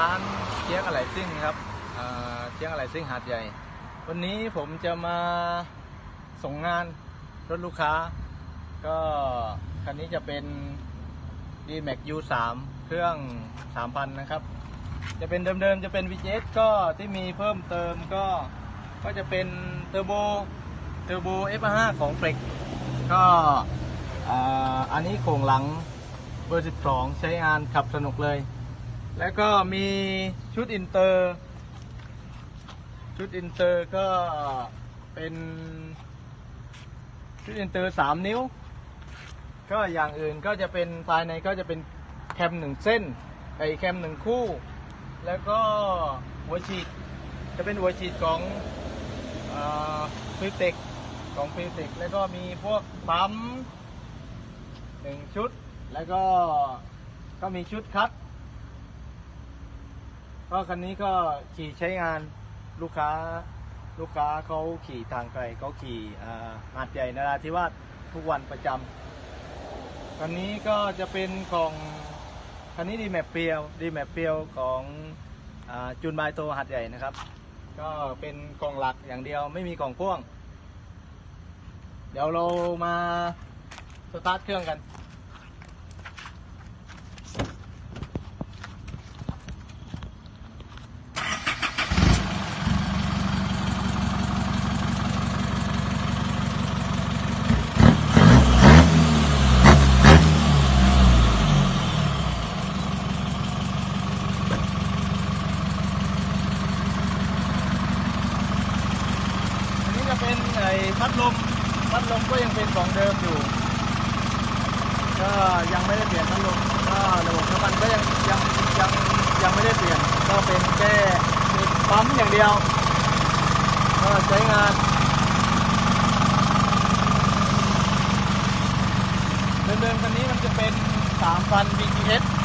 ร้านเชียงอะไหล่ซิ่งครับเชียงอะไหล่ซิ่งหาดใหญ่ วันนี้ผมจะมาส่งงานรถลูกค้า ก็คันนี้จะเป็น d m a x U3 เครื่อง 3,000 นะครับ จะเป็นเดิมๆ จะเป็น VJS ก็ที่มีเพิ่มเติมก็ก็จะเป็นเทอร์โบเทอร์โบ F5 ของเฟล็กก็อันนี้โครงหลังเบอร์ 12 ใช้งานขับสนุกเลย แล้วก็มีชุดอินเตอร์ ชุดอินเตอร์ก็เป็นชุดอินเตอร์3นิ้ว ก็อย่างอื่นก็จะเป็นภายในก็จะเป็นแคมหนึ่งเส้นไอแคมหนึ่งคู่ แล้วก็หัวฉีดจะเป็นหัวฉีดของฟิลเทคของฟิลเทคแล้วก็มีพวกปั๊มหนึ่งชุด แล้วก็ก็มีชุดคัด ก็คันนี้ก็ขี่ใช้งานลูกค้าลูกค้าเขาขี่ทางไกลเขาขี่หาดใหญ่นราธิวาสทุกวันประจำคันนี้ก็จะเป็นของคันนี้ดีแมปเปียวดีแมปเปียวของอจุนบายโตหัดใหญ่นะครับ ก็เป็นกล่องหลักอย่างเดียวไม่มีกล่องพ่วง เดี๋ยวเรามาสตาร์ทเครื่องกัน อันนี้จะเป็นไอ้ พัดลมพัดลมก็ยังเป็นของเดิมอยู่ ก็ยังไม่ได้เปลี่ยนพัดลมก็ระบบน้ำมันก็ยังยังยังยังไม่ได้เปลี่ยนก็เป็นแค่ปั๊มอย่างเดียว ก็ใช้งานเดิมๆคันนี้มันจะเป็น 3,000 BTS